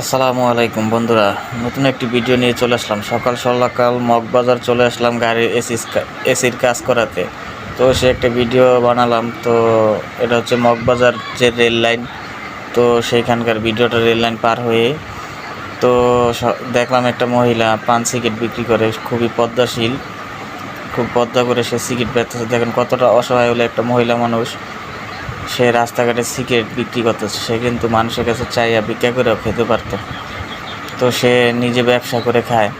আসসালামু আলাইকুম বন্ধুরা, নতুন একটি ভিডিও নিয়ে চলে আসলাম। সকাল সকাল মগবাজার চলে আসলাম গাড়ির এসিস এসির কাজ করাতে। তো সে একটা ভিডিও বানালাম, তো এটা হচ্ছে মগবাজার যে রেল লাইন তো সেইখানকার ভিডিওটা রেল লাইন পার হয়ে, তো দেখলাম একটা মহিলা পান সিগারেট বিক্রি করে, খুবই পদ্মাশীল, খুব পদ্মা করে সে সিগারেট বেচতেছে। দেখেন কতটা অসহায় হলে একটা মহিলা মানুষ। সে রাস্তাঘাটে সিগারেট বিক্রি করতেছে, সে কিন্তু মানুষের কাছে চাইয়া বিক্রি করেও খেতে পারতো তো সে নিজে ব্যবসা করে খায়।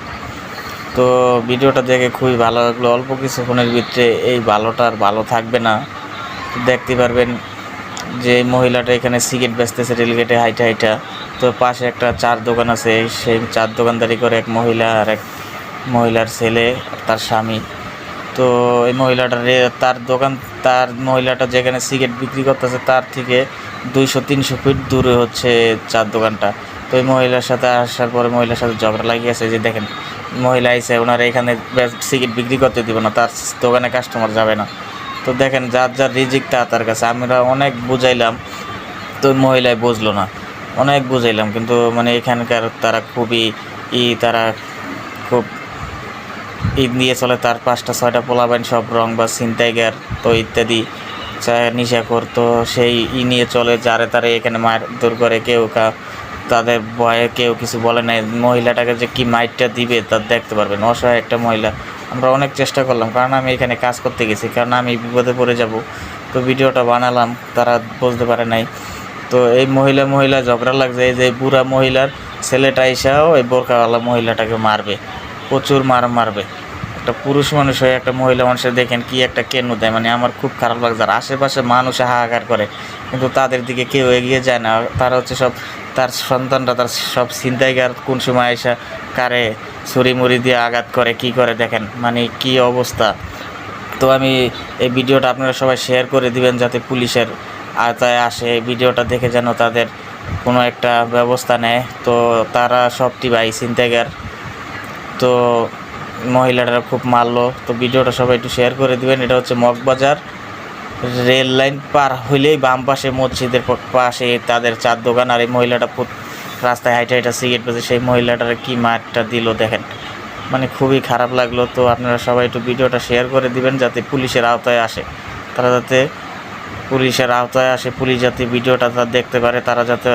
তো ভিডিওটা দেখে খুবই ভালো লাগল। অল্প কিছু কিছুক্ষণের ভিতরে এই ভালোটা আর ভালো থাকবে না। দেখতে পারবেন যে মহিলাটা এখানে সিগারেট বেচতেছে রেলগেটে হাইটা হাইটা। তো পাশে একটা চার দোকান আছে। সেই চার দোকানদারি করে এক মহিলা আর এক মহিলার ছেলে তার স্বামী। তো এই মহিলাটা তার দোকান তার মহিলাটা যেখানে সিগারেট বিক্রি করতেছে, তার থেকে দুইশো, তিনশো ফিট দূরে হচ্ছে চার দোকানটা। তো ওই মহিলার সাথে আসার পরে মহিলার সাথে ঝগড়া লাগিয়েছে যে দেখেন, মহিলা আইসে ওনারা এখানে সিগারেট বিক্রি করতে দিব না, তার দোকানে কাস্টমার যাবে না। তো দেখেন, যার যার রিজিক, তা তার কাছে। আমরা অনেক বুঝাইলাম, তো মহিলায় বুঝলো না। অনেক বুঝাইলাম, কিন্তু মানে এখানকার তারা খুবই ই, তারা খুব ঈদ নিয়ে চলে তার পাঁচটা, ছয়টা পোলাবাইন সব রং বা ছিনতাইগার তো ইত্যাদি। নিশা করতো সেই ই নিয়ে চলে, যারে তারে এখানে মার দূর করে কেউ কা, তাদের ভয়ে কেউ কিছু বলে নাই। মহিলাটাকে যে কি মাইটটা দিবে তা দেখতে পারবেন, অসহায় একটা মহিলা। আমরা অনেক চেষ্টা করলাম, কারণ আমি এখানে কাজ করতে গেছি, কারণ আমি বিপদে পড়ে যাব। তো ভিডিওটা বানালাম, তারা বুঝতে পারে নাই। তো এই মহিলা মহিলা ঝগড়া লাগছে, এই যে বুড়া মহিলার ছেলেটা এসেও এই বোরকাওয়ালা মহিলাটাকে মারবে। প্রচুর মার মারবে। একটা পুরুষ মানুষ হয়ে একটা মহিলা মানুষের দেখেন কি একটা কেন দেয়। মানে আমার খুব খারাপ লাগছে। আর আশেপাশে মানুষ হাহাকার করে। কিন্তু তাদের দিকে কেউ এগিয়ে যায় না। তারা হচ্ছে সব তার সন্তানরা তার সব ছিনতাইগার কোন সময় এসে কারে ছুরি মুড়ি দিয়ে আঘাত করে, কি করে দেখেন? মানে কি অবস্থা? তো আমি এই ভিডিওটা আপনারা সবাই শেয়ার করে দিবেন যাতে পুলিশের আয়তায় আসে। এই ভিডিওটা দেখে যেন তাদের কোনো একটা ব্যবস্থা নেয়। তো তারা সবটি ভাই ছিনতাইগার তো মহিলাটা খুব মারলো। তো ভিডিওটা সবাই একটু শেয়ার করে দিবেন। এটা হচ্ছে মগবাজার রেল লাইন পার হইলেই বাম পাশে মসজিদের পাশে তাদের চার দোকান। আর এই মহিলাটা রাস্তায় হাইটা হাইটা সিগারেট পেয়েছে সেই মহিলাটার কি মারটা দিল দেখেন। মানে খুবই খারাপ লাগল। তো আপনারা সবাই একটু ভিডিওটা শেয়ার করে দিবেন যাতে পুলিশের আওতায় আসে। তারা যাতে পুলিশের আওতায় আসে, পুলিশ যাতে ভিডিওটা তারা দেখতে পারে, তারা যাতে